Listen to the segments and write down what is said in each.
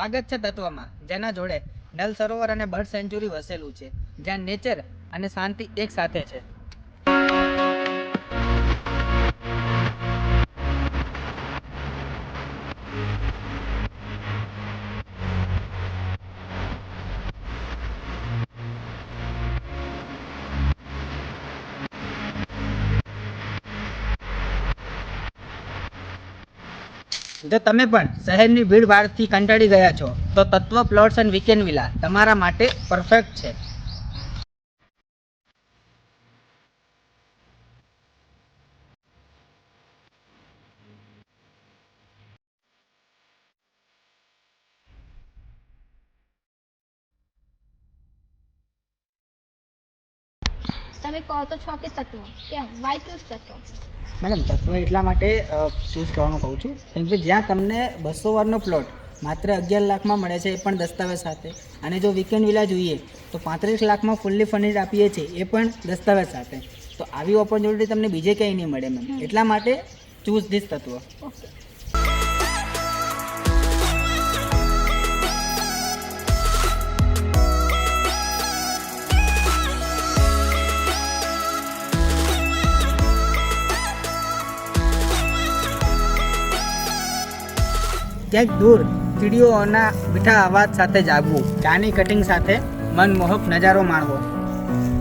સ્વાગત છે તત્વમાં, જેના જોડે નલ સરોવર અને બર્ડ સેન્ચુરી વસેલું છે, જ્યાં નેચર અને શાંતિ એક સાથે છે. જો તમે પણ શહેરની ભીડભાડથી કંટાળી ગયા છો, તો તત્વ પ્લોટ્સ એન્ડ વીકેન્ડ વિલા તમારા માટે પરફેક્ટ છે. તમે કહો તો છો કે તત્વ કેમ? વાય ચૂઝ તત્વ મેડમ તત્વ એટલા માટે ચૂઝ કરવાનું કહું છું. કેમ કે જ્યાં તમને બસો વારનો પ્લોટ માત્ર અગિયાર લાખમાં મળે છે એ પણ દસ્તાવેજ સાથે. અને જો વીકેન્ડ વિલા જોઈએ તો પાંત્રીસ લાખમાં ફૂલ્લી ફર્નિશ આપીએ છીએ એ પણ દસ્તાવેજ સાથે. તો આવી ઓપોર્ચ્યુનિટી તમને બીજે ક્યાંય નહીં મળે મેમ. એટલા માટે ચૂઝ ધીસ તત્વ. ઓકે ક્યાંક દૂર ચીડીઓના મીઠા અવાજ સાથે જાગવું, ચાની કટિંગ સાથે મનમોહક નજારો માણવો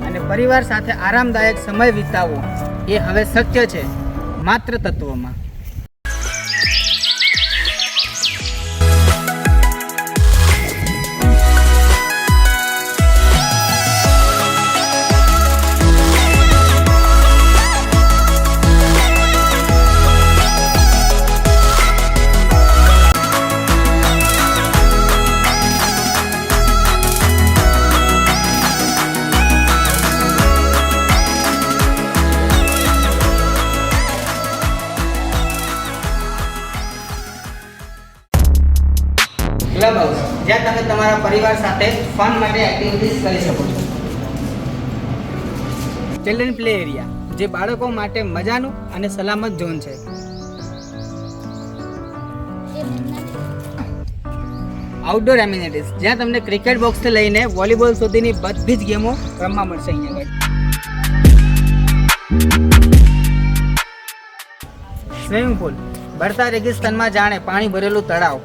અને પરિવાર સાથે આરામદાયક સમય વિતાવવો એ હવે શક્ય છે માત્ર તત્વોમાં. ક્લબ હાઉસ જ્યાં તમે તમારા પરિવાર સાથે ફન માટે એક્ટિવિટીઝ કરી શકો છો. ચિલ્ડ્રન પ્લે એરિયા જે બાળકો માટે મજાનું અને સલામત ઝોન છે. આઉટડોર એમ્યુનિટીઝ જ્યાં તમને ક્રિકેટ બોક્સથી લઈને વોલીબોલ સુધીની બધી જ ગેમો રમવા મળશે અહીંયા આગળ. સ્વિમિંગ પુલ ભરતા રેગિસ્તાનમાં જાણે પાણી ભરેલું તળાવ.